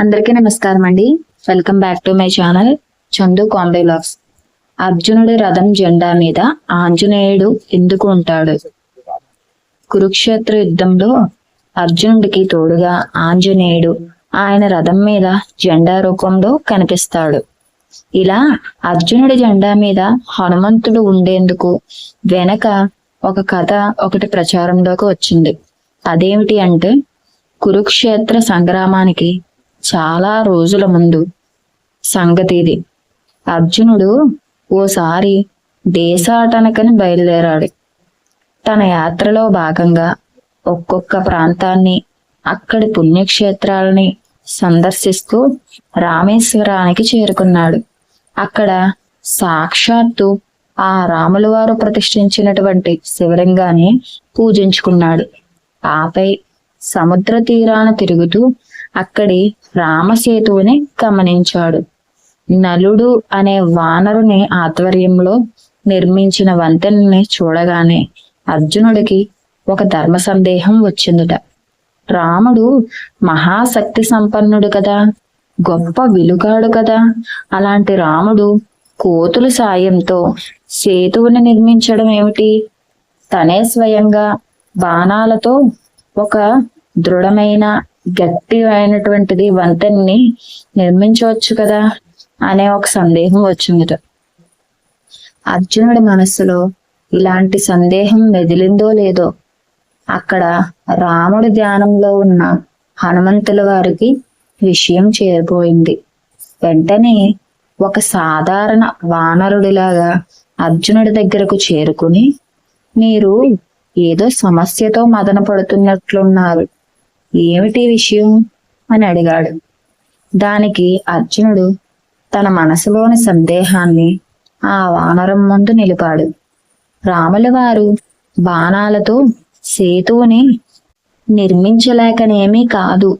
అందరికీ నమస్కారం అండి. Welcome back to my channel Chandu comedy logs అర్జునుడి రథం జెండా మీద ఆంజనేయుడు ఎందుకు ఉంటాడు? కురుక్షేత్ర యుద్ధంలో అర్జునుడికి తోడుగా ఆంజనేయుడు ఆయన రథం మీద జెండా రూపంలో కనిపిస్తాడు. ఇలా అర్జునుడి జెండా మీద హనుమంతుడు ఉండేందుకు వెనక ఒక కథ ఒకటి ప్రచారంలోకి వచ్చింది. అదేమిటి అంటే కురుక్షేత్ర సంగ్రామానికి చాలా రోజుల ముందు. సంగతి ఇది అర్జునుడు ఓసారి దేశాటనకని బయలుదేరాడు. తన యాత్రలో భాగంగా ఒక్కొక్క ప్రాంతాన్ని అక్కడి పుణ్యక్షేత్రాలని సందర్శిస్తూ రామేశ్వరానికి చేరుకున్నాడు. అక్కడ సాక్షాత్తు ఆ రాములవారు ప్రతిష్ఠించినటువంటి శివలింగాన్ని పూజించుకున్నాడు. ఆపై సముద్ర తీరాన తిరుగుతూ అక్కడి రామసేతువుని గమనించాడు. నలుడు అనే వానరుని ఆధ్వర్యంలో నిర్మించిన వంతెనని చూడగానే అర్జునుడికి ఒక ధర్మ సందేహం వచ్చిందిట. రాముడు మహాశక్తి సంపన్నుడు కదా గొప్ప విలుగాడు కదా. అలాంటి రాముడు కోతుల సాయంతో సేతువుని నిర్మించడం ఏమిటి? తనే స్వయంగా బాణాలతో ఒక దృఢమైన గట్టి అయినటువంటిది వంతెన్ని నిర్మించవచ్చు కదా అనే ఒక సందేహం వచ్చిందిట. అర్జునుడి మనస్సులో ఇలాంటి సందేహం మెదిలిందో లేదో అక్కడ రాముడి ధ్యానంలో ఉన్న హనుమంతుల వారికి విషయం చేరిపోయింది. వెంటనే ఒక సాధారణ వానరుడిలాగా అర్జునుడి దగ్గరకు చేరుకుని మీరు ఏదో సమస్యతో మదన పడుతున్నట్లున్నారు. ఏమిటి విషయం? అని అడిగాడు. దానికి అర్జునుడు తన మనసులోని సందేహాన్ని ఆ వానరం ముందు నిలిపాడు. రాముల వారు బాణాలతో సేతువుని నిర్మించలేకనేమీ కాదు.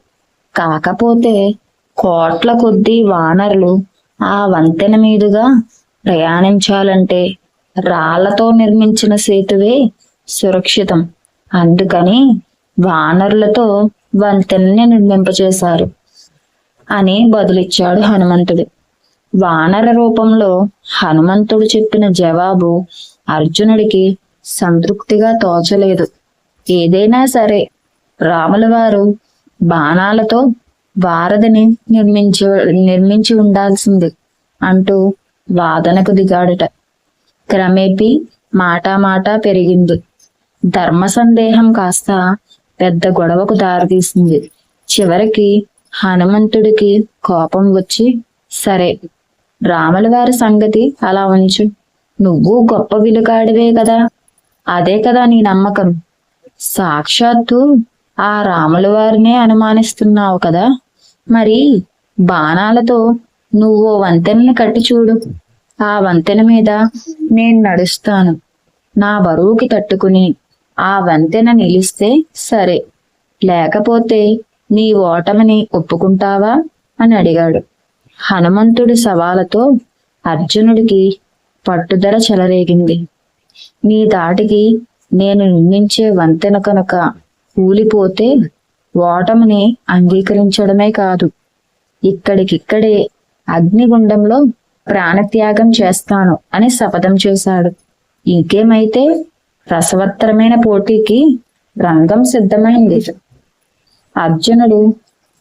కాకపోతే కోట్ల కొద్దీ వానరులు ఆ వంతెన మీదుగా ప్రయాణించాలంటే రాళ్ళతో నిర్మించిన సేతువే సురక్షితం. అందుకని వానరులతో వంతెనని నిర్మింపచేశారు అని బదులిచ్చాడు హనుమంతుడు. వానర రూపంలో హనుమంతుడు చెప్పిన జవాబు అర్జునుడికి సంతృప్తిగా తోచలేదు. ఏదైనా సరే రాముల వారు బాణాలతో వారధిని నిర్మించి నిర్మించి ఉండాల్సింది అంటూ వాదనకు దిగాడట. క్రమేపీ మాటా మాటా పెరిగింది. ధర్మ సందేహం కాస్త పెద్ద గొడవకు దారితీసింది. చివరికి హనుమంతుడికి కోపం వచ్చి సరే రాముల వారి సంగతి అలా ఉంచు. నువ్వు గొప్ప విలుకాడివే కదా. అదే కదా నీ నమ్మకం. సాక్షాత్తు ఆ రాముల వారినే అనుమానిస్తున్నావు కదా. మరి బాణాలతో నువ్వు వంతెనని కట్టి చూడు. ఆ వంతెన మీద నేను నడుస్తాను. నా బరువుకి తట్టుకుని ఆ వంతెన నిలిస్తే సరే. లేకపోతే నీ ఓటమిని ఒప్పుకుంటావా? అని అడిగాడు. హనుమంతుడి సవాలతో అర్జునుడికి పట్టుదల చెలరేగింది. నీ దాటికి నేను నిర్మించే వంతెన కనుక కూలిపోతే ఓటమిని అంగీకరించడమే కాదు. ఇక్కడికిక్కడే అగ్నిగుండంలో ప్రాణత్యాగం చేస్తాను అని శపథం చేశాడు. ఇంకేమైతే రసవత్తరమైన పోటీకి రంగం సిద్ధమైంది. అర్జునుడు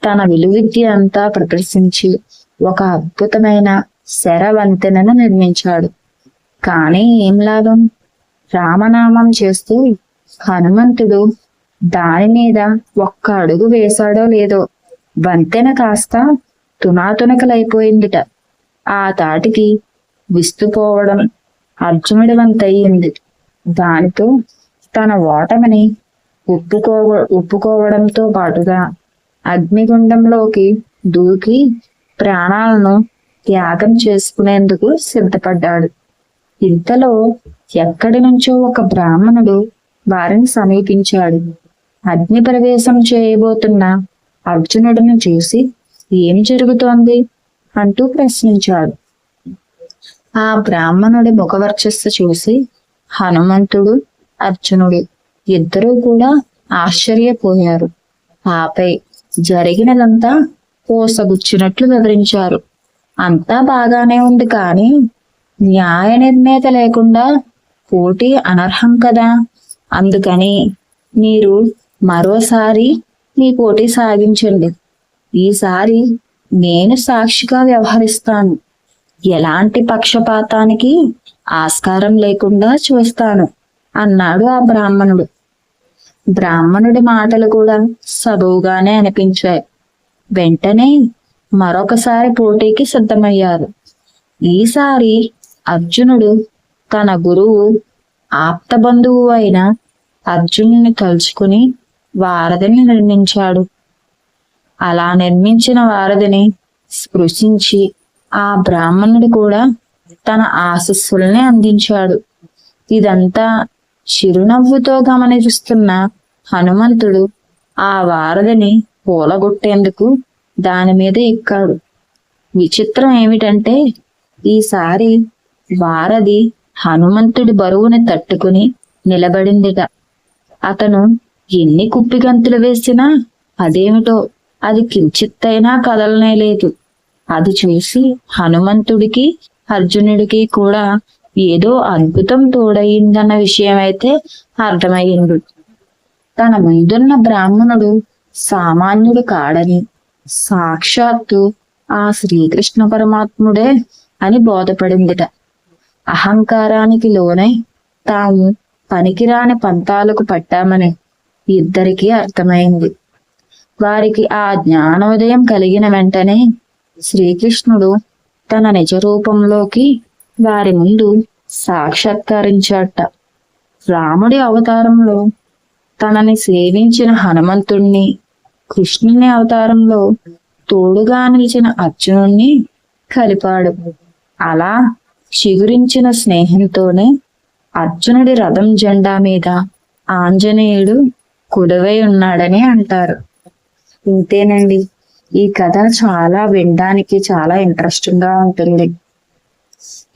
తన విలువిద్య అంతా ప్రదర్శించి ఒక అద్భుతమైన శర వంతెనను నిర్మించాడు. కానీ ఏం లాభం? రామనామం చేస్తూ హనుమంతుడు దాని మీద ఒక్క అడుగు వేశాడో లేదో. వంతెన కాస్త తునాతునకలైపోయిందిట. ఆ తాటికి విస్తుపోవడం అర్జునుడి వంతయ్యింది దానితో తన ఓటమిని ఒప్పుకో ఒప్పుకోవడంతో పాటుగా అగ్నిగుండంలోకి దూకి ప్రాణాలను త్యాగం చేసుకునేందుకు సిద్ధపడ్డాడు. ఇంతలో ఎక్కడి నుంచో ఒక బ్రాహ్మణుడు వారిని సమీపించాడు. అగ్ని ప్రవేశం చేయబోతున్న అర్జునుడిని చూసి ఏం జరుగుతోంది? అంటూ ప్రశ్నించాడు. ఆ బ్రాహ్మణుడి ముఖవర్చస్సు చూసి హనుమంతుడు అర్జునుడు ఇద్దరూ కూడా ఆశ్చర్యపోయారు. ఆపై జరిగినదంతా పూసగుచ్చినట్లు వివరించారు. అంతా బాగానే ఉంది కానీ న్యాయ నిర్ణేత లేకుండా పోటీ అనర్హం కదా. అందుకని మీరు మరోసారి మీ పోటీ సాగించండి. ఈసారి నేను సాక్షిగా వ్యవహరిస్తాను. ఎలాంటి పక్షపాతానికి ఆస్కారం లేకుండా చూస్తాను అన్నాడు ఆ బ్రాహ్మణుడు. బ్రాహ్మణుడి మాటలు కూడా సబువుగానే అనిపించాయి. వెంటనే మరొకసారి పోటీకి సిద్ధమయ్యారు. ఈసారి అర్జునుడు తన గురువు ఆప్త బంధువు అయిన అర్జునుని తలుచుకుని వారధిని నిర్మించాడు అలా నిర్మించిన వారధిని స్పృశించి ఆ బ్రాహ్మణుడు కూడా తన ఆశస్సుల్ని అందించాడు. ఇదంతా చిరునవ్వుతో గమనిస్తున్న హనుమంతుడు ఆ వారధిని పూలగొట్టేందుకు దాని మీద ఎక్కాడు. విచిత్రం ఏమిటంటే ఈసారి వారధి హనుమంతుడి బరువుని తట్టుకుని నిలబడిందిట. అతను ఎన్ని కుప్పిగంతులు వేసినా అదేమిటో అది కించిత్తైనా కదలనే లేదు అది చూసి హనుమంతుడికి అర్జునుడికి కూడా ఏదో అద్భుతం తోడయిందన్న విషయం అయితే అర్థమయ్యింది. తన ముందున్న బ్రాహ్మణుడు సామాన్యుడు కాడని సాక్షాత్తు ఆ శ్రీకృష్ణ పరమాత్ముడే అని బోధపడిందిట. అహంకారానికి లోనై తాము పనికిరాని పంతాలకు పట్టామని ఇద్దరికీ అర్థమైంది. వారికి ఆ జ్ఞానోదయం కలిగిన వెంటనే శ్రీకృష్ణుడు తన నిజ రూపంలోకి వారి ముందు సాక్షాత్కరించాట రాముడి అవతారంలో తనని సేవించిన హనుమంతుణ్ణి కృష్ణుని అవతారంలో తోడుగా నిలిచిన అర్జునుణ్ణి కలిపాడు. అలా చిగురించిన స్నేహంతోనే అర్జునుడి రథం జెండా మీద ఆంజనేయుడు కుడవై ఉన్నాడని అంటారు. ఇంతేనండి. ఈ కథ చాలా వినడానికి చాలా ఇంట్రెస్టింగ్గా ఉంటుంది.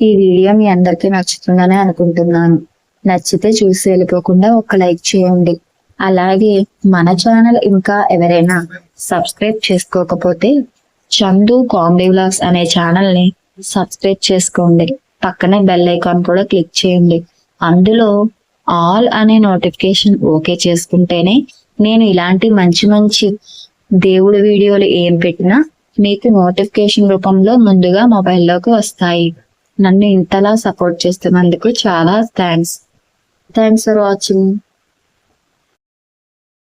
ఈ వీడియో మీ అందరికీ నచ్చుతుందని అనుకుంటున్నాను. నచ్చితే చూసి వెళ్ళిపోకుండా ఒక లైక్ చేయండి. అలాగే మన ఛానల్ ఇంకా ఎవరైనా సబ్స్క్రైబ్ చేసుకోకపోతే చందు కామెడీ వ్లాగ్స్ అనే ఛానల్ని సబ్స్క్రైబ్ చేసుకోండి. పక్కనే బెల్ ఐకాన్ కూడా క్లిక్ చేయండి. అందులో ఆల్ అనే నోటిఫికేషన్ ఓకే చేసుకుంటేనే నేను ఇలాంటి మంచి మంచి దేవుడి వీడియోలు ఏం పెట్టినా మీకు నోటిఫికేషన్ రూపంలో ముందుగా మొబైల్లోకి వస్తాయి. నన్ను ఇంతలా సపోర్ట్ చేస్తున్నందుకు చాలా థ్యాంక్స్ థ్యాంక్స్ ఫర్ వాచింగ్